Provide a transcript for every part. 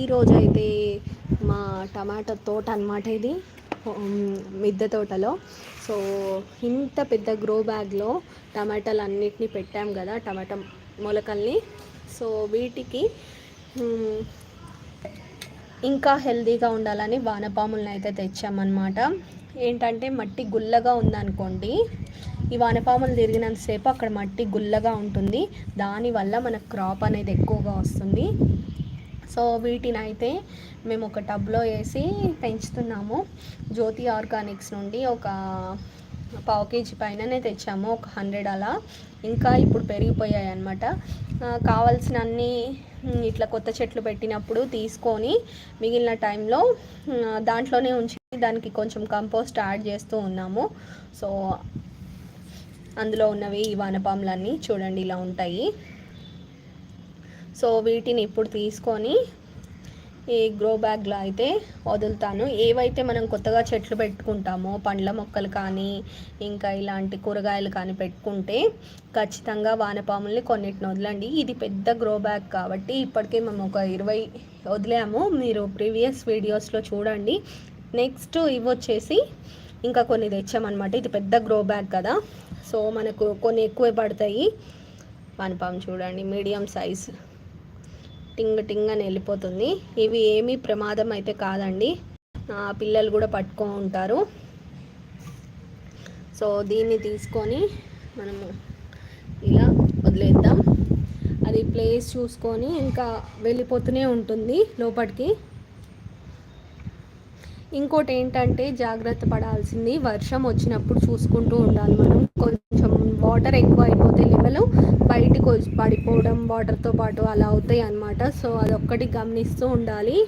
ఈరోజు అయితే మా టమాటో తోట అనమాట ఇది. మిద్దె తోటలో. సో ఇంత పెద్ద గ్రో బ్యాగ్లో టమాటాలు అన్నిటినీ పెట్టాం కదా టమాటా మొలకల్ని. సో వీటికి ఇంకా హెల్దీగా ఉండాలని వానపాములను అయితే తెచ్చామన్నమాట. ఏంటంటే మట్టి గుల్లగా ఉందనుకోండి ఈ వానపాములు తిరిగినంతసేపు అక్కడ మట్టి గుల్లగా ఉంటుంది. దానివల్ల మనకు క్రాప్ అనేది ఎక్కువగా వస్తుంది. సో వీటిని అయితే మేము ఒక టబ్లో వేసి పెంచుతున్నాము. జ్యోతి ఆర్గానిక్స్ నుండి ఒక పావు కేజీ పైననే తెచ్చాము ఒక హండ్రెడ్ అలా. ఇంకా ఇప్పుడు పెరిగిపోయాయి అనమాట కావాల్సిన అన్ని ఇట్లా కొత్త చెట్లు పెట్టినప్పుడు తీసుకొని మిగిలిన టైంలో దాంట్లోనే ఉంచి దానికి కొంచెం కంపోస్ట్ యాడ్ చేస్తూ ఉన్నాము. సో అందులో ఉన్నవి ఈ వానపాములన్నీ చూడండి ఇలా ఉంటాయి. సో వీటిని ఇప్పుడు తీసుకొని ఈ గ్రో బ్యాగ్లో అయితే వదులుతాను. ఏవైతే మనం కొత్తగా చెట్లు పెట్టుకుంటామో పండ్ల మొక్కలు కానీ ఇంకా ఇలాంటి కూరగాయలు కానీ పెట్టుకుంటే ఖచ్చితంగా వానపాముల్ని కొన్నిటిని వదలండి. ఇది పెద్ద గ్రో బ్యాగ్ కాబట్టి ఇప్పటికే మేము ఒక ఇరవై వదిలాము. మీరు ప్రీవియస్ వీడియోస్లో చూడండి. నెక్స్ట్ ఇవి వచ్చేసి ఇంకా కొన్ని తెచ్చామన్నమాట. ఇది పెద్ద గ్రో బ్యాగ్ కదా. సో మనకు కొన్ని ఎక్కువ పడతాయి. వానపాము చూడండి. మీడియం సైజ్ టింగ్ టింగ్ అని వెళ్ళిపోతుంది. ఇవి ఏమీ ప్రమాదం అయితే కాదండి. పిల్లలు కూడా పట్టుకో ఉంటారు. సో దీన్ని తీసుకొని మనము ఇలా వదిలేద్దాం. అది ప్లేస్ చూసుకొని ఇంకా వెళ్ళిపోతూనే ఉంటుంది లోపలికి ఇంకోటి ఏంటంటే జాగ్రత్త పడాల్సింది వర్షం వచ్చినప్పుడు చూసుకుంటూ ఉండాలి మనం. కొంచెం వాటర్ ఎక్కువ అయిపోతే పడిపోవడం వాటర్తో పాటు అలా అవుతాయి అన్నమాట సో అదొక్కటి గమనిస్తూ ఉండాలి.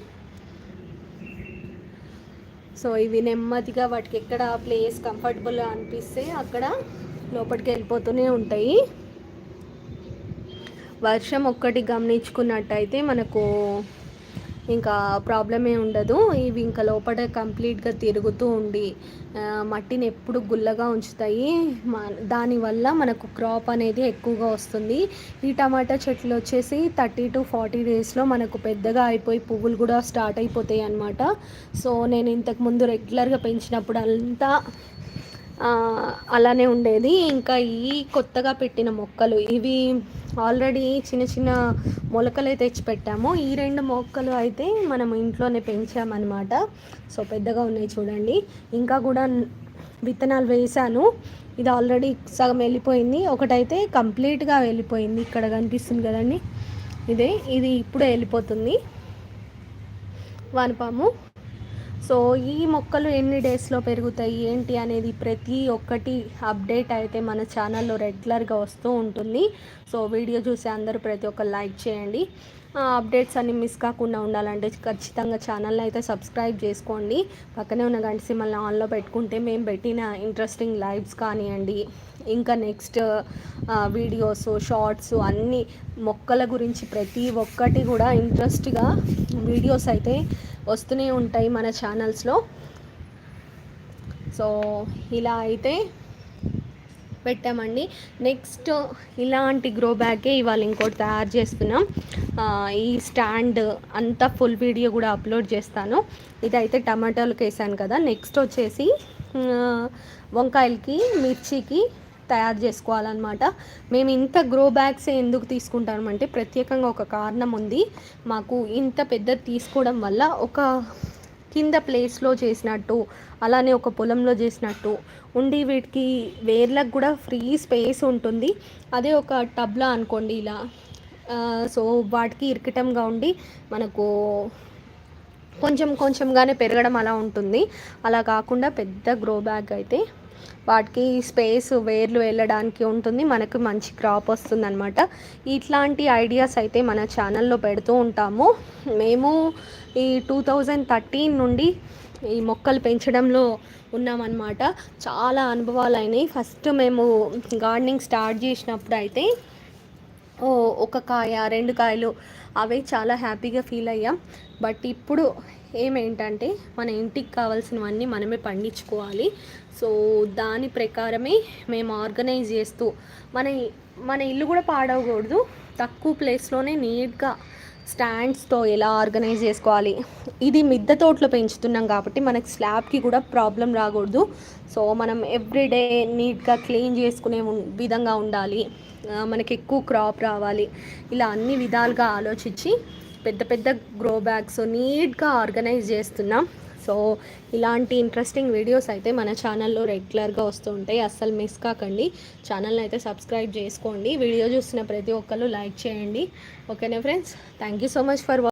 సో ఇవి నెమ్మదిగా వాటికి ఎక్కడ ప్లేస్ కంఫర్టబుల్ అనిపిస్తే అక్కడ లోపలికి వెళ్ళిపోతూనే ఉంటాయి. వర్షం ఒక్కటి గమనించుకున్నట్టయితే మనకు ఇంకా ప్రాబ్లమే ఉండదు. ఇవి ఇంకా లోపల కంప్లీట్గా తిరుగుతూ ఉండి మట్టిని ఎప్పుడు గుల్లగా ఉంచుతాయి. దానివల్ల మనకు క్రాప్ అనేది ఎక్కువగా వస్తుంది. ఈ టమాటా చెట్లు వచ్చేసి థర్టీ టు ఫార్టీ డేస్లో మనకు పెద్దగా అయిపోయి పువ్వులు కూడా స్టార్ట్ అయిపోతాయి అన్నమాట. సో నేను ఇంతకుముందు రెగ్యులర్గా పెంచినప్పుడు అంతా అలానే ఉండేది. ఇంకా ఈ కొత్తగా పెట్టిన మొక్కలు ఇవి ఆల్రెడీ చిన్న చిన్న మొలకలు తెచ్చి పెట్టాము ఈ రెండు మొక్కలు అయితే మనం ఇంట్లోనే పెంచామన్నమాట. సో పెద్దగా ఉన్నాయి చూడండి. ఇంకా కూడా విత్తనాలు వేసాను ఇది ఆల్రెడీ సగం వెళ్ళిపోయింది. ఒకటైతే కంప్లీట్గా వెళ్ళిపోయింది. ఇక్కడ కనిపిస్తుంది కదండి. ఇదే ఇది ఇప్పుడే వెళ్ళిపోతుంది. వానపాము. సో ఈ మొక్కలు ఎన్ని డేస్లో పెరుగుతాయి ఏంటి అనేది ప్రతి ఒక్కటి అప్డేట్ అయితే మన ఛానల్లో రెగ్యులర్గా వస్తూ ఉంటుంది. సో వీడియో చూసి అందరూ ప్రతి ఒక్క లైక్ చేయండి. అప్డేట్స్ అన్ని మిస్ కాకుండా ఉండాలంటే ఖచ్చితంగా ఛానల్ని అయితే సబ్స్క్రైబ్ చేసుకోండి. పక్కనే ఉన్న గంట సిమ్మల్ని ఆన్లో పెట్టుకుంటే మేము పెట్టిన ఇంట్రెస్టింగ్ లైవ్స్ కానివ్వండి ఇంకా నెక్స్ట్ వీడియోస్ షార్ట్స్ అన్నీ మొక్కల గురించి ప్రతి ఒక్కటి కూడా ఇంట్రెస్ట్గా వీడియోస్ అయితే వస్తూనే ఉంటాయి మన ఛానల్స్లో సో ఇలా అయితే పెట్టామండి. నెక్స్ట్ ఇలాంటి గ్రో బ్యాగే ఇవాళ ఇంకోటి తయారు చేస్తున్నాం. ఈ స్టాండ్ అంతా ఫుల్ వీడియో కూడా అప్లోడ్ చేస్తాను. ఇదైతే టమాటాలకు వేసాను కదా. నెక్స్ట్ వచ్చేసి వంకాయలకి మిర్చికి తయారు చేసుకోవాలన్నమాట. మేము ఇంత గ్రో బ్యాగ్స్ ఎందుకు తీసుకుంటామంటే ప్రత్యేకంగా ఒక కారణం ఉంది. మాకు ఇంత పెద్దది తీసుకోవడం వల్ల ఒక కింద ప్లేస్లో చేసినట్టు అలానే ఒక పొలంలో చేసినట్టు ఉండి వీటికి వేర్లకు కూడా ఫ్రీ స్పేస్ ఉంటుంది. అదే ఒక టబ్లా అనుకోండి ఇలా. సో వాటికి ఇరకటంగా ఉండి మనకు కొంచెం కొంచెంగానే పెరగడం అలా ఉంటుంది. అలా కాకుండా పెద్ద గ్రో బ్యాగ్ అయితే వాటికి స్పేస్ వేర్లు వెళ్ళడానికి ఉంటుంది. మనకు మంచి క్రాప్ వస్తుంది అనమాట ఇట్లాంటి ఐడియాస్ అయితే మన ఛానల్లో పెడుతూ ఉంటాము. మేము ఈ టూ థౌజండ్ థర్టీన్ నుండి ఈ మొక్కలు పెంచడంలో ఉన్నామన్నమాట. చాలా అనుభవాలు అయినాయి ఫస్ట్ మేము గార్డెనింగ్ స్టార్ట్ చేసినప్పుడు అయితే ఒక కాయ రెండు కాయలు అవే చాలా హ్యాపీగా ఫీల్ అయ్యాం. బట్ ఇప్పుడు ఏమేంటంటే మన ఇంటికి కావాల్సినవన్నీ మనమే పండించుకోవాలి. సో దాని ప్రకారమే మేము ఆర్గనైజ్ చేస్తూ మన మన ఇల్లు కూడా పాడవకూడదు. తక్కువ ప్లేస్లోనే నీట్గా స్టాండ్స్తో ఎలా ఆర్గనైజ్ చేసుకోవాలి. ఇది మిద్దె తోటలో పెంచుతున్నాం కాబట్టి మనకి స్లాబ్కి కూడా ప్రాబ్లం రాకూడదు. సో మనం ఎవ్రీడే నీట్గా క్లీన్ చేసుకునే విధంగా ఉండాలి. మనకి ఎక్కువ క్రాప్ రావాలి. ఇలా అన్ని విధాలుగా ఆలోచించి పెద్ద పెద్ద గ్రో బ్యాగ్స్ నీట్గా ఆర్గనైజ్ చేస్తున్నాం. సో ఇలాంటి ఇంట్రెస్టింగ్ వీడియోస్ అయితే మన ఛానల్లో రెగ్యులర్గా వస్తూ ఉంటాయి. అస్సలు మిస్ కాకండి. ఛానల్ని అయితే సబ్స్క్రైబ్ చేసుకోండి. వీడియో చూసిన ప్రతి ఒక్కరు లైక్ చేయండి. ఓకేనా friends thank you so much for